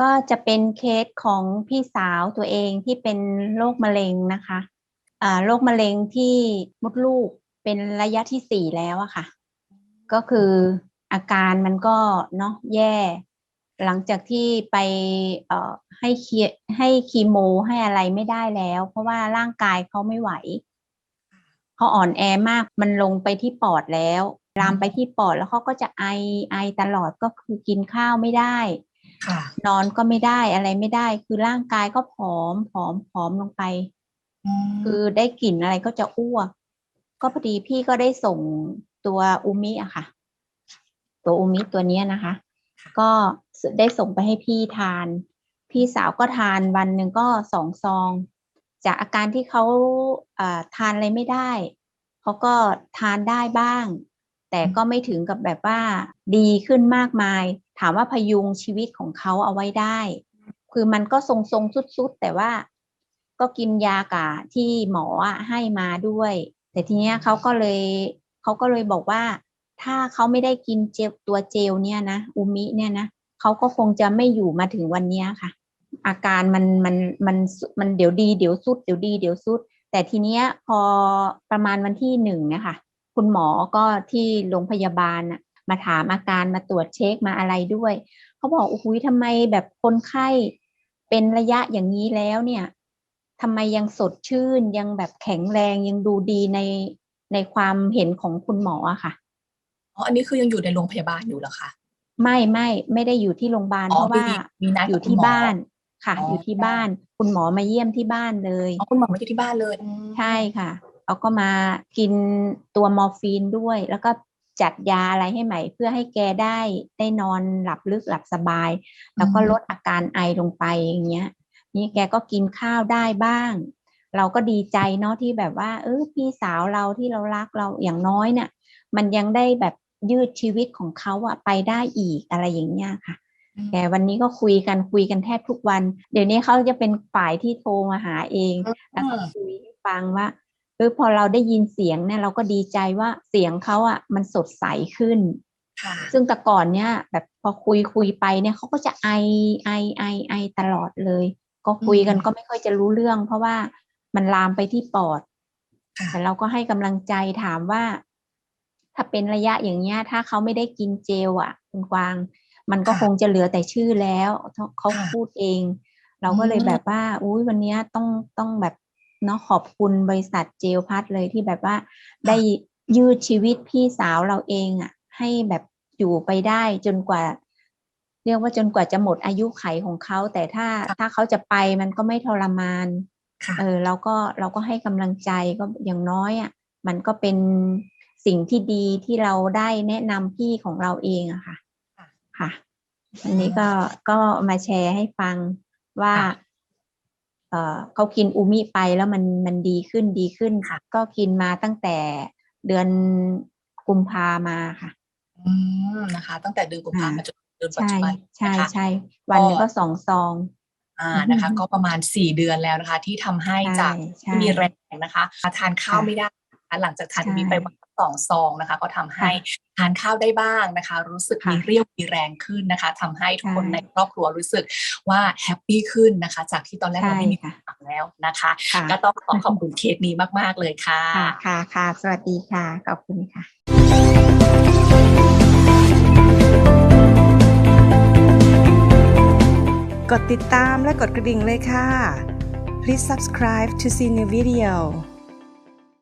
ก็จะเป็นเคสของพี่สาวตัวเองที่เป็นโรคมะเร็งนะคะอ่าโรคมะเร็งที่มดลูกเป็นระยะที่สี่แล้วอะค่ะ ก็คืออาการมันก็เนาะแย่ หลังจากที่ไปเอ่อให้คีให้คีโมให้อะไรไม่ได้แล้ว เพราะว่าร่างกายเขาไม่ไหวเขาอ่อนแอมากมันลงไปที่ปอดแล้วลามไปที่ปอดแล้วเขาก็จะไอไอตลอดก็คือกินข้าวไม่ได้ นอนก็ไม่ได้อะไรไม่ได้ คือร่างกายก็ผอมผอมผอมลงไป คือได้กลิ่นอะไรก็จะอ้วก ก็พอดีพี่ก็ได้ส่งตัวอูมิอะค่ะ ตัวอูมิตัวเนี้ยนะคะ ก็ได้ส่งไปให้พี่ทาน พี่สาวก็ทานวันหนึ่งก็สองซอง จากอาการที่เขาอ่าทานอะไรไม่ได้เขาก็ทานได้บ้าง แต่ก็ไม่ถึงกับแบบว่าดีขึ้นมากมาย ถามว่าพยุงชีวิตของเขาเอาไว้ได้ คือมันก็ทรงๆสุดๆ แต่ว่าก็กินยากะที่หมอให้มาด้วย แต่ทีเนี้ยเขาก็เลยเขาก็เลยบอกว่า ถ้าเขาไม่ได้กินเจลตัวเจลเนี่ยนะอูมิเนี่ยนะเขาก็คงจะไม่อยู่มาถึงวันเนี้ยค่ะ อาการมันมันมันมันเดี๋ยวดีเดี๋ยวสุดเดี๋ยวดีเดี๋ยวสุด แต่ทีเนี้ยพอประมาณวันที่หนึ่งนี่ยค่ะคุณหมอก็ที่โรงพยาบาลน่ะ มาถามอาการมาตรวจเช็คมาอะไรด้วย เขาบอกโอ้โหทำไมแบบคนไข้เป็นระยะอย่างนี้แล้วเนี่ยทำไมยังสดชื่นยังแบบแข็งแรงยังดูดีในในความเห็นของคุณหมออะค่ะอ๋ออันนี้คือยังอยู่ในโรงพยาบาลอยู่เหรอคะไม่ไม่ไม่ได้อยู่ที่โรงพยาบาลอ๋อเพราะว่ามีมีนัดกับอยู่ที่คุณหมอบ้านค่ะอ๋อออยู่ที่บ้าน คุณหมอมาเยี่ยมที่บ้านเลยอ๋อคุณหมอมาอยู่ที่บ้านเลยอืมใช่ค่ะเขาก็มากินตัวมอร์ฟีนด้วย แล้วก็ จัดยาอะไรให้ใหม่ เพื่อให้แกได้ได้นอนหลับลึกหลับสบาย แล้วก็ลดอาการไอลงไปอย่างเงี้ย นี่แกก็กินข้าวได้บ้าง เราก็ดีใจเนาะที่แบบว่า เออพี่สาวเราที่เรารักเราอย่างน้อยเนี่ยมันยังได้แบบยืดชีวิตของเขาอะไปได้อีกอะไรอย่างเงี้ยค่ะอืมแต่วันนี้ก็คุยกันคุยกันแทบทุกวัน เดี๋ยวนี้เขาจะเป็นฝ่ายที่โทรมาหาเอง แล้วก็คุยให้ฟังว่า เออพอเราได้ยินเสียงเนี่ยเราก็ดีใจว่าเสียงเขาอะ มันสดใสขึ้นค่ะซึ่งแต่ก่อนเนี่ย แบบพอคุยคุยไปเนี่ยเขาก็จะไอไอไอไอตลอดเลย ก็คุยกันอืมก็ไม่ค่อยจะรู้เรื่อง เพราะว่ามันลามไปที่ปอดค่ะแต่เราก็ให้กำลังใจถามว่า ถ้าเป็นระยะอย่างเงี้ย ถ้าเขาไม่ได้กินเจลอะคุณกวาง มันก็ค่ะคงจะเหลือแต่ชื่อแล้วเขาเขาค่ะพูดเอง เราก็เลยอืมแบบว่า อุ้ยวันเนี้ยต้องต้องแบบ เนาะขอบคุณบริษัทเจลพัทเลยที่แบบว่าได้ยืดชีวิตพี่สาวเราเองอะ ให้แบบอยู่ไปได้จนกว่า เรียกว่าจนกว่าจะหมดอายุไขของเขา แต่ถ้าถ้าเขาจะไปมันก็ไม่ทรมานค่ะเออเราก็เราก็ให้กำลังใจก็อย่างน้อยอะ มันก็เป็นสิ่งที่ดีที่เราได้แนะนำพี่ของเราเองอะค่ะ ค่ะค่ะอันนี้ก็ก็มาแชร์ให้ฟังว่าค่ะ เออเขากินอูมิไปแล้วมันมันดีขึ้นดีขึ้นค่ะ ก็กินมาตั้งแต่เดือนกุมภามาค่ะ อืมนะคะ ตั้งแต่เดือนกุมภาพันธ์มาจนเดือนปัจใช่จุบันใช่นะคะใช่วันหนึ่งก็สองซองอ่านะคะ ก็ประมาณสี่เดือนแล้วนะคะ ที่ทำให้ใช่จากใช่ที่มีแรงนะคะทานข้าวค่ะไม่ได้นะคะหลังจากทานใช่มีไปวันละ สองซองนะคะ ก็ทำให้ทานข้าวได้บ้างนะคะ รู้สึกค่ะมีเรี่ยวมีแรงขึ้นนะคะทำให้ทุกคนใช่ในครอบครัวรู้สึกว่าแฮปปี้ขึ้นนะคะ จากที่ตอนแรกเราใช่ไม่มีค่ะปัญหาแล้วนะคะค่ะก็ต้องขอขอบคุณเคสนี้มาก ๆ เลยค่ะค่ะค่ะค่ะสวัสดีค่ะ ขอบคุณค่ะกดติดตามและกดกระดิ่งเลยค่ะ Please subscribe to see new video